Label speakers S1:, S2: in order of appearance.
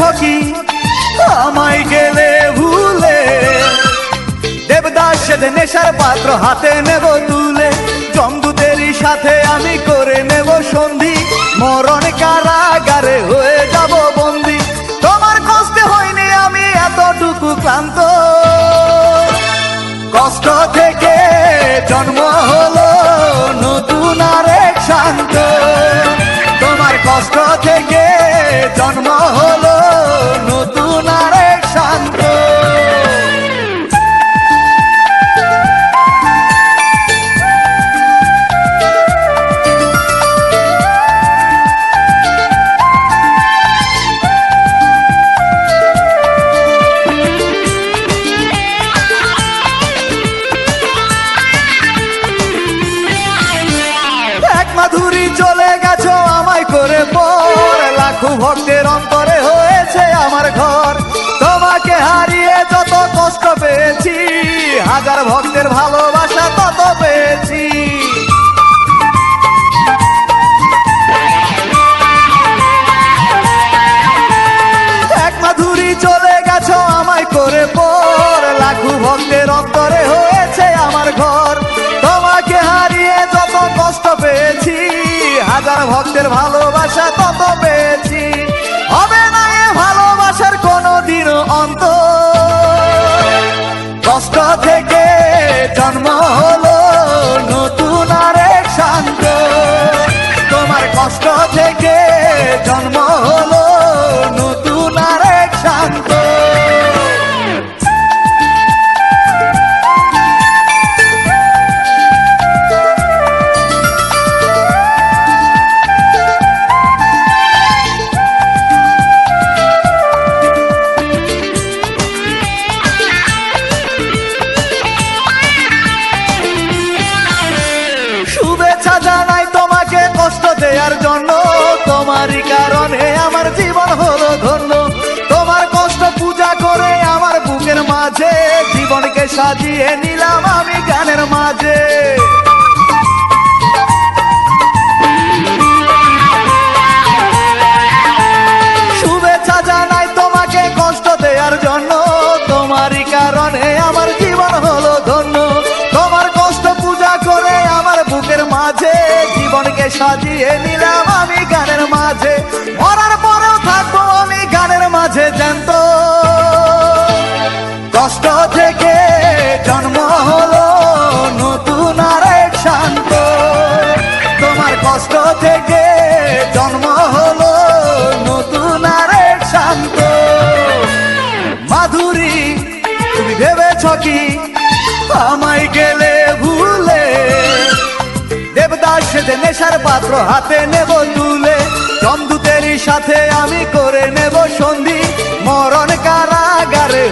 S1: থাকি আমায় গেলে ভুলে। দেবদাস সেদিন নেশার পাত্র হাতে নেব তুলে। চলে গেছো আমায় করে পর। লাখো ভক্তের অন্তরে হয়েছে আমার ঘর। তোমাকে হারিয়ে যত কষ্ট পেয়েছি, হাজার ভক্তের ভালোবাসা তত পেয়েছি। এক মাধুরী চলে হাজার ভক্তের ভালোবাসা তত পেয়েছি? হবে না এ ভালোবাসার কোনো দিনও অন্ত তোমারই কারণে আমার জীবন হলো ধন্য। তোমার কষ্ট পূজা করে আমার বুকের মাঝে জীবনকে সাজিয়ে নিলাম আমি গানের মাঝে। শুভেচ্ছা জানাই তোমাকে কষ্ট দেওয়ার জন্য। তোমারই কারণে আমার জীবন হলো ধন্য। তোমার কষ্ট পূজা করে আমার বুকের মাঝে সাজিয়ে নিলাম আমি গানের মাঝে। মরার পরেও থাকব আমি গানের মাঝে, জানত? কষ্ট থেকে জন্ম হলো, নতুন আরেক শান্ত। তোমার কষ্ট থেকে সেজে নেশার পাত্র হাতে নেব তুলে। জমদূতেরই সাথে আমি করে নেব সন্ধি। মরণ কারাগারে